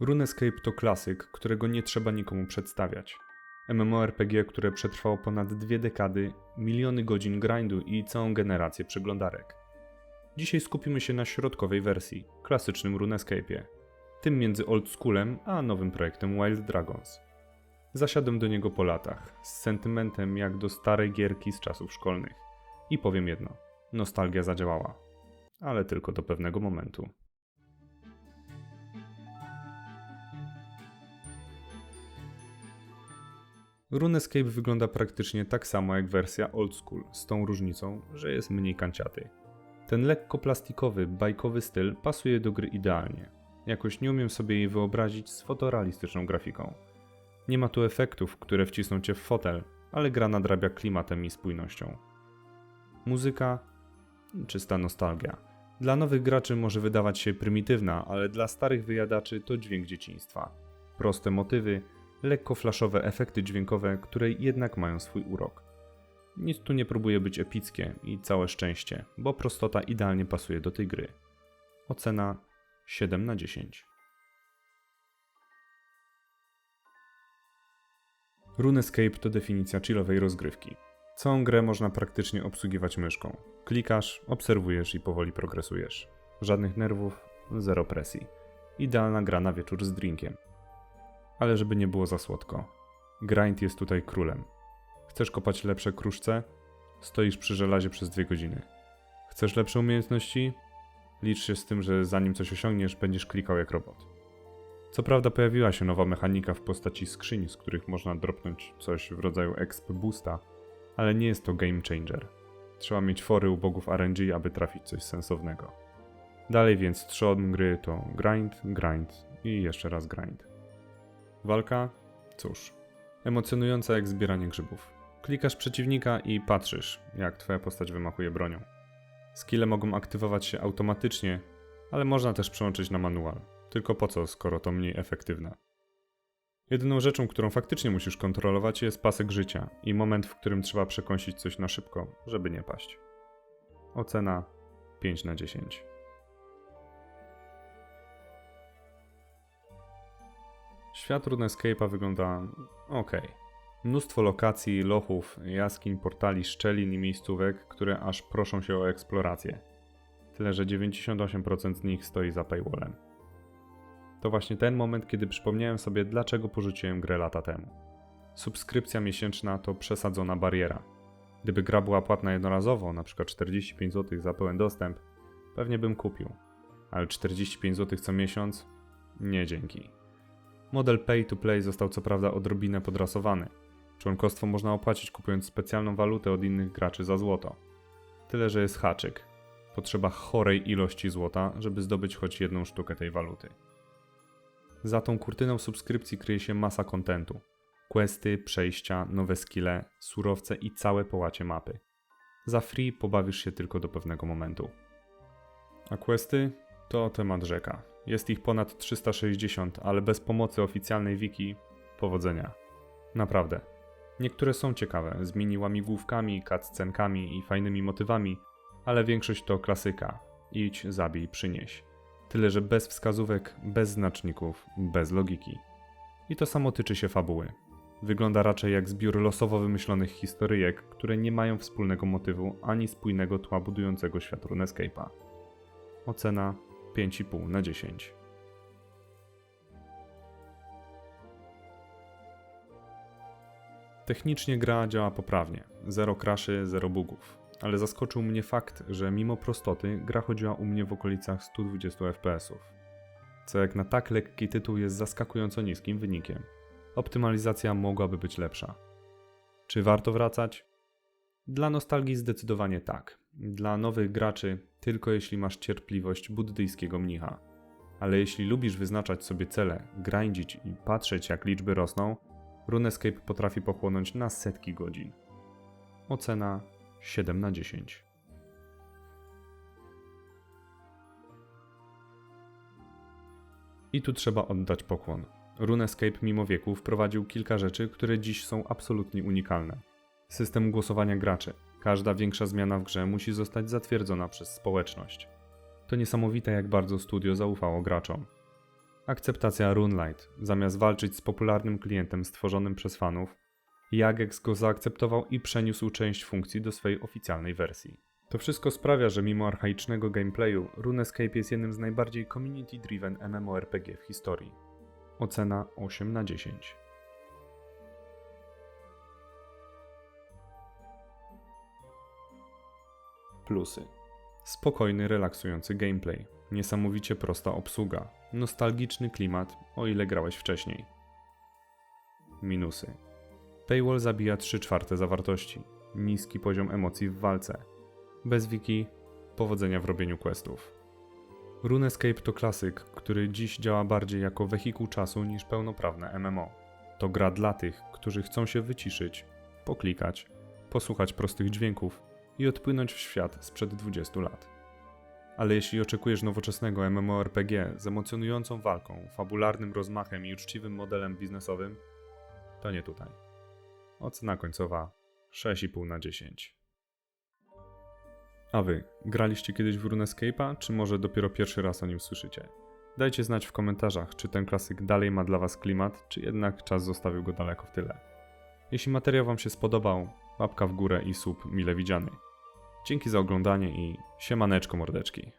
RuneScape to klasyk, którego nie trzeba nikomu przedstawiać. MMORPG, które przetrwało ponad dwie dekady, miliony godzin grindu i całą generację przeglądarek. Dzisiaj skupimy się na środkowej wersji, klasycznym RuneScape'ie, tym między oldschoolem a nowym projektem Wild Dragons. Zasiadłem do niego po latach, z sentymentem jak do starej gierki z czasów szkolnych. I powiem jedno, nostalgia zadziałała. Ale tylko do pewnego momentu. RuneScape wygląda praktycznie tak samo jak wersja old school, z tą różnicą, że jest mniej kanciaty. Ten lekko plastikowy, bajkowy styl pasuje do gry idealnie. Jakoś nie umiem sobie jej wyobrazić z fotorealistyczną grafiką. Nie ma tu efektów, które wcisną cię w fotel, ale gra nadrabia klimatem i spójnością. Muzyka czysta nostalgia. Dla nowych graczy może wydawać się prymitywna, ale dla starych wyjadaczy to dźwięk dzieciństwa. Proste motywy, lekko flaszowe efekty dźwiękowe, które jednak mają swój urok. Nic tu nie próbuje być epickie i całe szczęście, bo prostota idealnie pasuje do tej gry. Ocena 7 na 10. RuneScape to definicja chillowej rozgrywki. Całą grę można praktycznie obsługiwać myszką. Klikasz, obserwujesz i powoli progresujesz. Żadnych nerwów, zero presji. Idealna gra na wieczór z drinkiem. Ale żeby nie było za słodko. Grind jest tutaj królem. Chcesz kopać lepsze kruszce? Stoisz przy żelazie przez dwie godziny. Chcesz lepsze umiejętności? Licz się z tym, że zanim coś osiągniesz, będziesz klikał jak robot. Co prawda pojawiła się nowa mechanika w postaci skrzyń, z których można dropnąć coś w rodzaju exp boosta, ale nie jest to game changer. Trzeba mieć fory u bogów RNG, aby trafić coś sensownego. Dalej więc trzon gry to grind, grind i jeszcze raz grind. Walka? Cóż, emocjonująca jak zbieranie grzybów. Klikasz przeciwnika i patrzysz, jak twoja postać wymachuje bronią. Skille mogą aktywować się automatycznie, ale można też przełączyć na manual. Tylko po co, skoro to mniej efektywne? Jedyną rzeczą, którą faktycznie musisz kontrolować, jest pasek życia i moment, w którym trzeba przekąsić coś na szybko, żeby nie paść. Ocena 5 na 10. Świat RuneScape'a wygląda ok. Mnóstwo lokacji, lochów, jaskiń, portali, szczelin i miejscówek, które aż proszą się o eksplorację. Tyle, że 98% z nich stoi za paywallem. To właśnie ten moment, kiedy przypomniałem sobie, dlaczego porzuciłem grę lata temu. Subskrypcja miesięczna to przesadzona bariera. Gdyby gra była płatna jednorazowo, np. 45 zł za pełen dostęp, pewnie bym kupił. Ale 45 zł co miesiąc? Nie dzięki. Model pay to play został co prawda odrobinę podrasowany. Członkostwo można opłacić kupując specjalną walutę od innych graczy za złoto. Tyle, że jest haczyk. Potrzeba chorej ilości złota, żeby zdobyć choć jedną sztukę tej waluty. Za tą kurtyną subskrypcji kryje się masa kontentu. Questy, przejścia, nowe skille, surowce i całe połacie mapy. Za free pobawisz się tylko do pewnego momentu. A questy? To temat rzeka. Jest ich ponad 360, ale bez pomocy oficjalnej wiki powodzenia. Naprawdę. Niektóre są ciekawe, z mini łamigłówkami, cutscenkami i fajnymi motywami, ale większość to klasyka. Idź, zabij, przynieś. Tyle, że bez wskazówek, bez znaczników, bez logiki. I to samo tyczy się fabuły. Wygląda raczej jak zbiór losowo wymyślonych historyjek, które nie mają wspólnego motywu ani spójnego tła budującego świat RuneScape'a. Ocena 5,5 na 10. Technicznie gra działa poprawnie. Zero crashy, zero bugów. Ale zaskoczył mnie fakt, że mimo prostoty gra chodziła u mnie w okolicach 120 fps. Co jak na tak lekki tytuł jest zaskakująco niskim wynikiem. Optymalizacja mogłaby być lepsza. Czy warto wracać? Dla nostalgii zdecydowanie tak. Dla nowych graczy tylko jeśli masz cierpliwość buddyjskiego mnicha. Ale jeśli lubisz wyznaczać sobie cele, grindzić i patrzeć jak liczby rosną, RuneScape potrafi pochłonąć na setki godzin. Ocena 7 na 10. I tu trzeba oddać pokłon. RuneScape mimo wieku wprowadził kilka rzeczy, które dziś są absolutnie unikalne. System głosowania graczy. Każda większa zmiana w grze musi zostać zatwierdzona przez społeczność. To niesamowite, jak bardzo studio zaufało graczom. Akceptacja Runelight. Zamiast walczyć z popularnym klientem stworzonym przez fanów, Jagex go zaakceptował i przeniósł część funkcji do swojej oficjalnej wersji. To wszystko sprawia, że mimo archaicznego gameplayu, RuneScape jest jednym z najbardziej community-driven MMORPG w historii. Ocena 8 na 10. Plusy. Spokojny, relaksujący gameplay, niesamowicie prosta obsługa, nostalgiczny klimat, o ile grałeś wcześniej. Minusy. Paywall zabija 3 czwarte zawartości, niski poziom emocji w walce, bez wiki, powodzenia w robieniu questów. RuneScape to klasyk, który dziś działa bardziej jako wehikuł czasu niż pełnoprawne MMO. To gra dla tych, którzy chcą się wyciszyć, poklikać, posłuchać prostych dźwięków i odpłynąć w świat sprzed 20 lat. Ale jeśli oczekujesz nowoczesnego MMORPG z emocjonującą walką, fabularnym rozmachem i uczciwym modelem biznesowym, to nie tutaj. Ocena końcowa 6,5 na 10. A wy, graliście kiedyś w RuneScape'a, czy może dopiero pierwszy raz o nim słyszycie? Dajcie znać w komentarzach, czy ten klasyk dalej ma dla was klimat, czy jednak czas zostawił go daleko w tyle. Jeśli materiał wam się spodobał, łapka w górę i sub mile widziany. Dzięki za oglądanie i siemaneczko mordeczki.